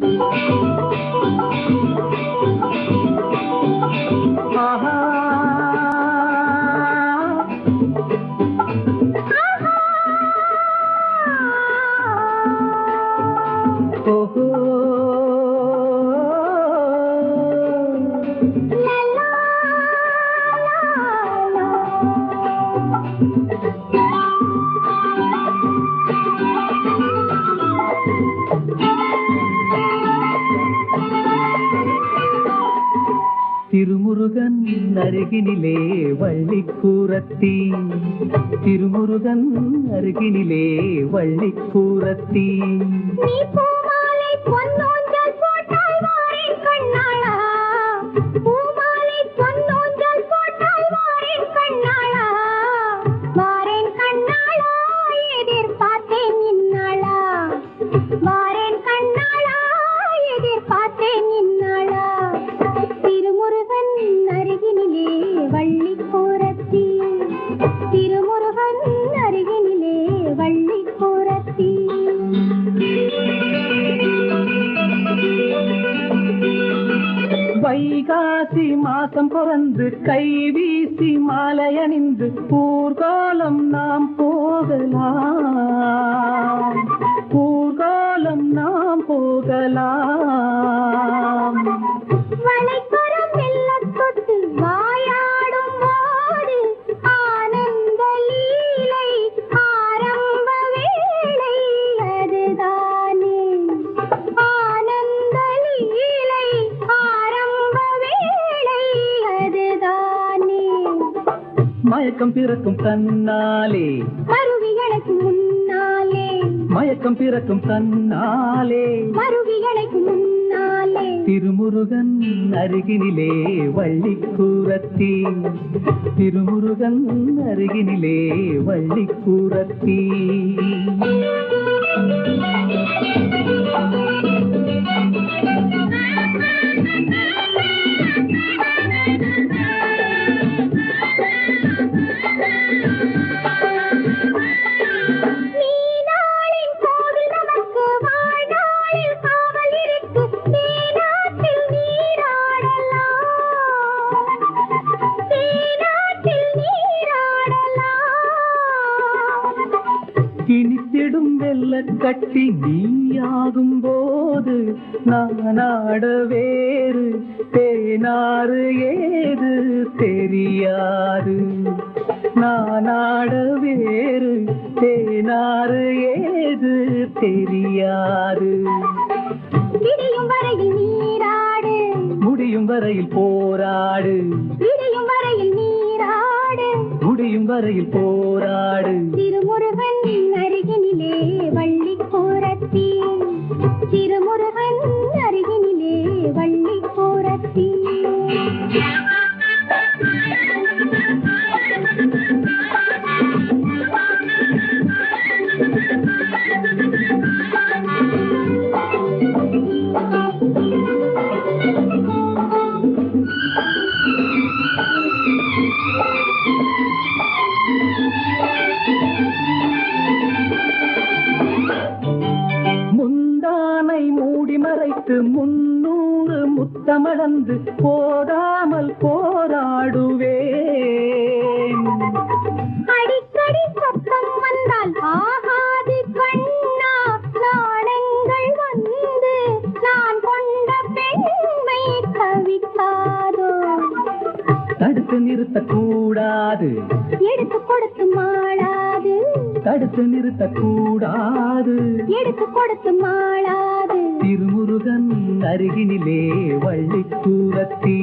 Thank you. Thirumurugan அருகினிலே Valli கூரத்தி Thirumurugan அருகினிலே வள்ளிக்கூரத்தி. நீ பூமாலை வைகாசி மாசம் பிறந்து கை வீசி மாலை அணிந்து ஊர்காலம் நாம் போகலாம். மயக்கம் பிறக்கும் தன்னாலே. மருவிகளுக்கு முன்னாலே. மயக்கம் பிறக்கும் தன்னாலே. மருவிகளுக்கு முன்னாலே. திருமுருகன் அருகினிலே வள்ளிக்கூரத்தி. திருமுருகன் அருகினிலே வள்ளிக்கூரத்தி. நீனாளின் வெள்ள கட்டி நீயாகும் போது நானாட வேறு தேனாறு ஏது தெரியாது. நானாட வேறு தேனாறு ஏது தெரியாது. விடியும் வரையில் நீராடு. முடியும் வரையில் போராடு. விடியும் வரையில் நீராடு. முடியும் வரையில் போராடு திருமுருகன் அருகினிலே வள்ளி போ முத்தமளந்து போதாமல் போராடுவேன். அடிக்கடி சத்தம் வந்தால் ஆகாது கண்ணா நாணங்கள் வந்து நான் கொண்ட பெண்மை தவிக்காதோ? தடுத்து நிறுத்தக்கூடாது. எடுத்து கொடுத்து மாளாது. தடுத்து நிறுத்தக்கூடாது. எடுத்து கொடுத்து மாளாது. திருமுருகன் அருகினிலே வள்ளி தூரத்தீ